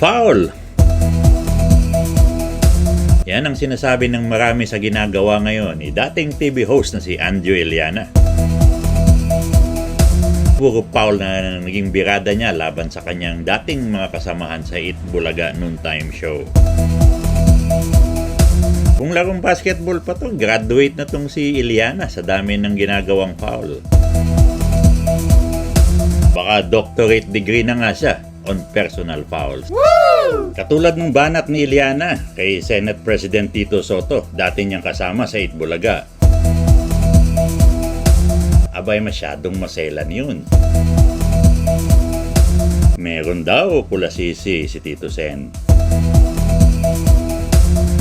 Foul! Yan ang sinasabi ng marami sa ginagawa ngayon ni dating TV host na si Andrew Eliana. Puro foul na naging birada niya laban sa kanyang dating mga kasamahan sa It Bulaga Noon Time Show. Kung larong basketball pa to, graduate na tong si Eliana sa dami ng ginagawang foul. Baka doctorate degree na nga siya on personal fouls. Katulad ng banat ni Eliana kay Senate President Tito Soto, dati niyang kasama sa Itbulaga. Abay masyadong maselan yun. Meron daw pula sisi si Tito Sen.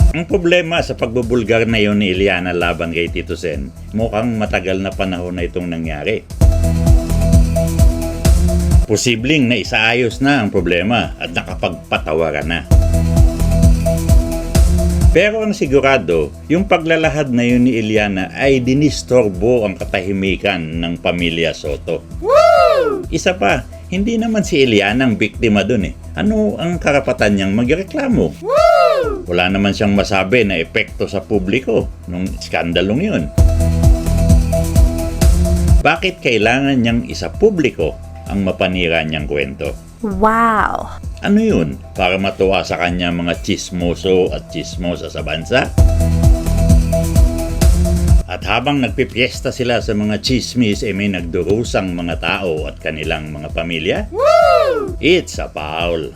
Ang problema sa pagbubulgar na yun ni Eliana laban kay Tito Sen, mukhang matagal na panahon na itong nangyari. Posibleng na isaayos na ang problema at nakapagpatawaran na. Pero ang sigurado, yung paglalahad na yun ni Eliana ay dinistorbo ang katahimikan ng pamilya Soto. Isa pa, hindi naman si Eliana ang biktima dun eh. Ano ang karapatan niyang magreklamo? Wala naman siyang masabi na epekto sa publiko nung skandalong yun. Bakit kailangan niyang isa publiko ang mapanira niyang kwento? Wow! Ano yun? Para matuwa sa kanya mga chismoso at chismosa sa bansa? At habang nagpipiesta sila sa mga chismis, eh may nagdurusang mga tao at kanilang mga pamilya? It's a foul.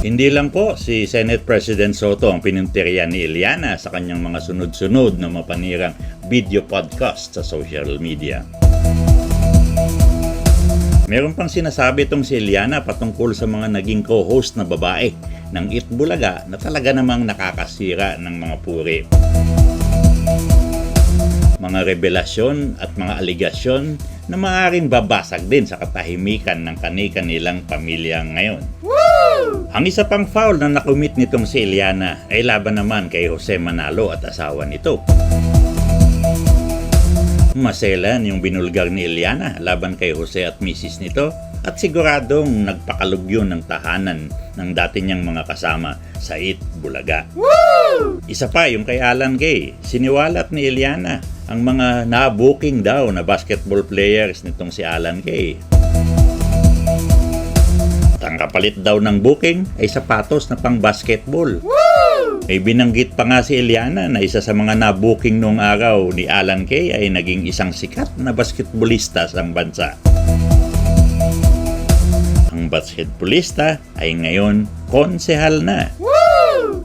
Hindi lang po si Senate President Soto ang pinuntiryan ni Eliana sa kanyang mga sunod-sunod na mapanirang video podcast sa social media. Meron pang sinasabi itong si Eliana patungkol sa mga naging co-host na babae ng Itbulaga na talaga namang nakakasira ng mga puri. Mga revelasyon at mga aligasyon na maaaring babasag din sa katahimikan ng kani-kanilang pamilya ngayon. Ang isa pang foul na nakumit nitong si Eliana ay laban naman kay Jose Manalo at asawa nito. Maselan yung binulgar ni Eliana laban kay Jose at misis nito at siguradong nagpakalugyo ng tahanan ng dati niyang mga kasama sa It Bulaga. Isa pa yung kay Alan Gay, siniwalat ni Eliana ang mga na-booking daw na basketball players nitong si Alan Gay. At ang kapalit daw ng booking ay sapatos na pang basketball. May binanggit pa nga si Eliana na isa sa mga nabooking noong araw ni Alan Kay ay naging isang sikat na basketballista sa bansa. Ang basketballista ay ngayon konsehal na.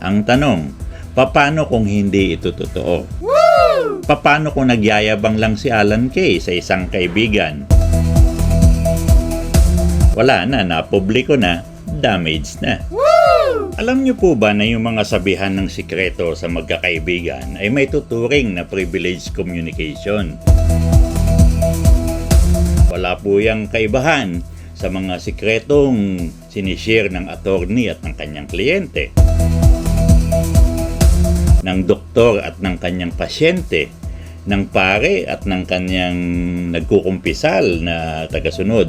Ang tanong, paano kung hindi ito totoo? Paano kung nagyayabang lang si Alan Kay sa isang kaibigan? Wala na, napubliko na, damaged na. Alam niyo po ba na yung mga sabihan ng sikreto sa magkakaibigan ay may tuturing na privileged communication? Wala po yung kaibahan sa mga sikretong sinishare ng attorney at ng kanyang kliyente, ng doktor at ng kanyang pasyente, ng pare at ng kanyang nagkukumpisal na tagasunod,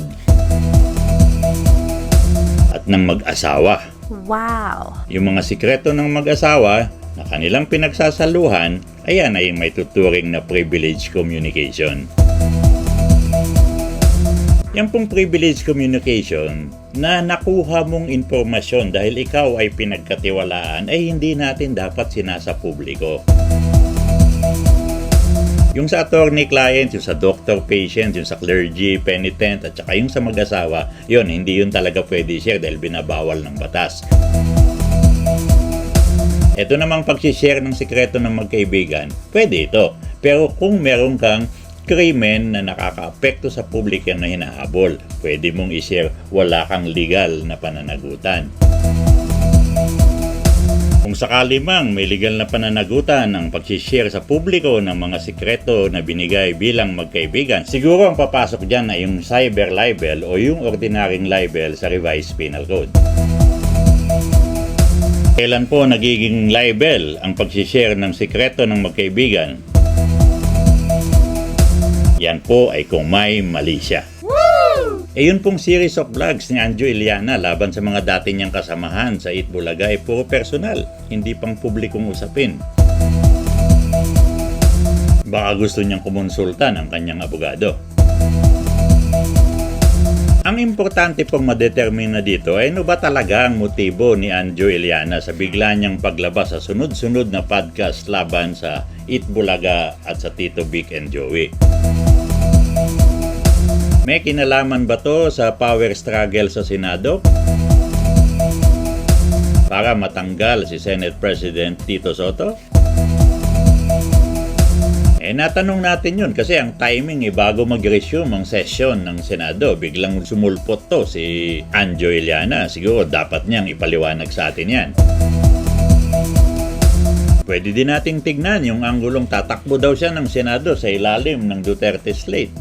at ng mag-asawa. Wow! Yung mga sikreto ng mag-asawa na kanilang pinagsasaluhan, ayan ay may tuturing na privilege communication. Yan pong privilege communication na nakuha mong impormasyon dahil ikaw ay pinagkatiwalaan ay hindi natin dapat sinasa publiko. Yung sa attorney-client, yung sa doctor-patient, yung sa clergy-penitent, at saka yung sa mag-asawa, yun, hindi yun talaga pwede share dahil binabawal ng batas. Ito namang pag-share ng sikreto ng magkaibigan, pwede ito. Pero kung meron kang krimen na nakakaapekto sa publiko na hinahabol, pwede mong i-share wala kang legal na pananagutan. Sakali mang may legal na pananagutan ng pag-share sa publiko ng mga sikreto na binigay bilang magkaibigan, siguro ang papasok dyan ay yung cyber libel o yung ordinaryong libel sa revised penal code. Kailan po nagiging libel ang pag-share ng sikreto ng magkaibigan? Yan po ay kung may mali siya. Eh yun pong series of vlogs ni Anjo Iliana laban sa mga dati niyang kasamahan sa Itbulaga ay puro personal, hindi pang publikong usapin. Baka gusto niyang kumonsulta ng kanyang abogado. Ang importante pong madetermina dito ay ano ba talaga ang motibo ni Anjo Iliana sa bigla niyang paglabas sa sunod-sunod na podcast laban sa Itbulaga at sa Tito Vic and Joey. May kinalaman ba to sa power struggle sa Senado? Para matanggal si Senate President Tito Soto? Eh natanong natin yun kasi ang timing eh bago mag-resume ang session ng Senado, biglang sumulpot to si Anjo Iliana. Siguro dapat niyang ipaliwanag sa atin yan. Pwede din nating tignan yung anggulong tatakbo daw siya ng Senado sa ilalim ng Duterte slate.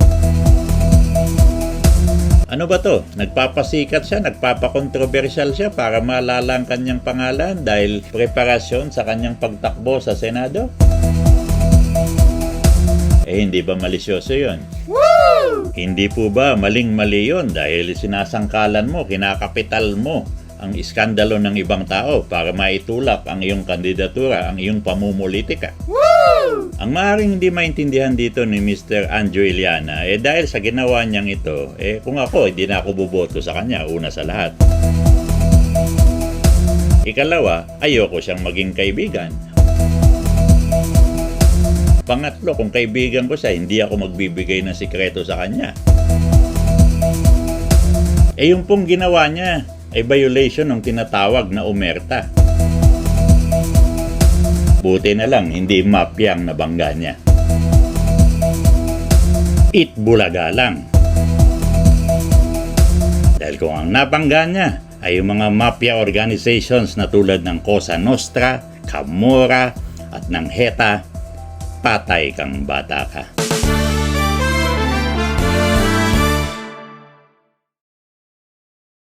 Ano ba to? Nagpapasikat siya, nagpapakontrobersyal siya para malala ang kanyang pangalan dahil preparasyon sa kanyang pagtakbo sa Senado? Eh hindi ba malisyoso yon? Hindi po ba maling-mali yun dahil sinasangkalan mo, kinakapital mo ang iskandalo ng ibang tao para maitulak ang iyong kandidatura, ang iyong pamumulitika? Ang maaaring hindi maintindihan dito ni Mr. Anjo Iliana, eh dahil sa ginawa niyang ito, eh kung ako, hindi na ako buboto sa kanya, una sa lahat. Ikalawa, ayoko siyang maging kaibigan. Pangatlo, kung kaibigan ko siya, hindi ako magbibigay ng sikreto sa kanya. Eh yung pong ginawa niya ay violation ng tinatawag na umerta. Buti na lang, hindi mafia ang nabangga niya. Itbulaga lang. Dahil kung ang nabangga niya ay yung mga mafia organizations na tulad ng Cosa Nostra, Camorra at ng HETA, patay kang bata ka.